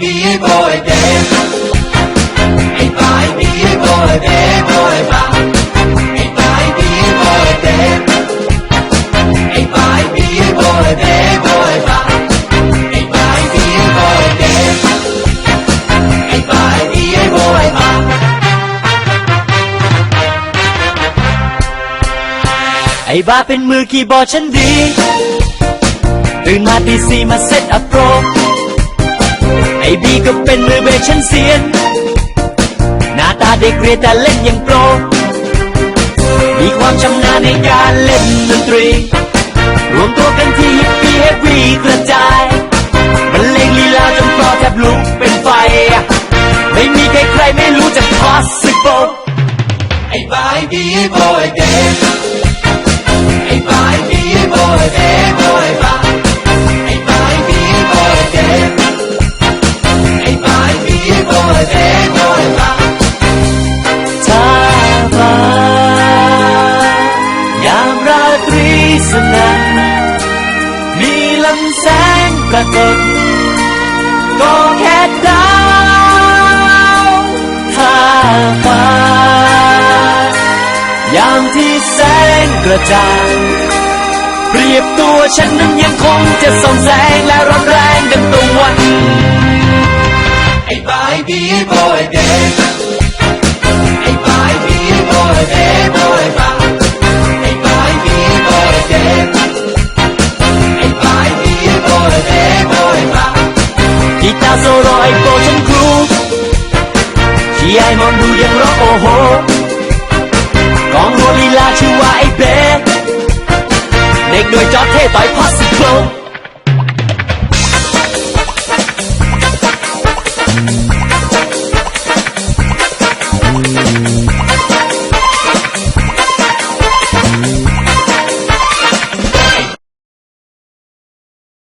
บีบอยเดย์ไอ้บายบีบอยเดย์บอยบ้าไอ้บายบีบอยเดย์ไอ้บายบีบอยเดย์บอยบ้าไอ้บายบีบอยเดย์ไอ้บายบีบอยบ้าไอ้บ้าเป็นมือคีย์บอร์ดฉันดี ตื่นมาตีสี่มาเซตอัพ บีก็เป็นมือเบสฉันเสียน หน้าตาเด็กเรียนแต่เล่นอย่างโปร มีความชำนาญในการเล่นดนตรี รวมตัวกันที่ฮิปปี้เฮฟวี่กระจายบรรเลงลีลาจนปลอแทบลุกเป็นไฟ ไม่มีใครใครไม่รู้จักคลาสสิกโปไอ้บายบีไอ้บอยเดย์ ปรากฏก็แค่ดาวถ้าบายามที่แสงกระจ่างเปรียบตัวฉันนั้นยังคงจะส่องแสงและร้อนแรงดังตะวันไอ้บายบีบอยเดย์าวโซโลไอโปฉันครูที่ไอมองดูยังร้องโอ้โหกองโวลีลาชื่อว่าไอเบเด็กหน่ยจอดเท่ต่อยพอสิโก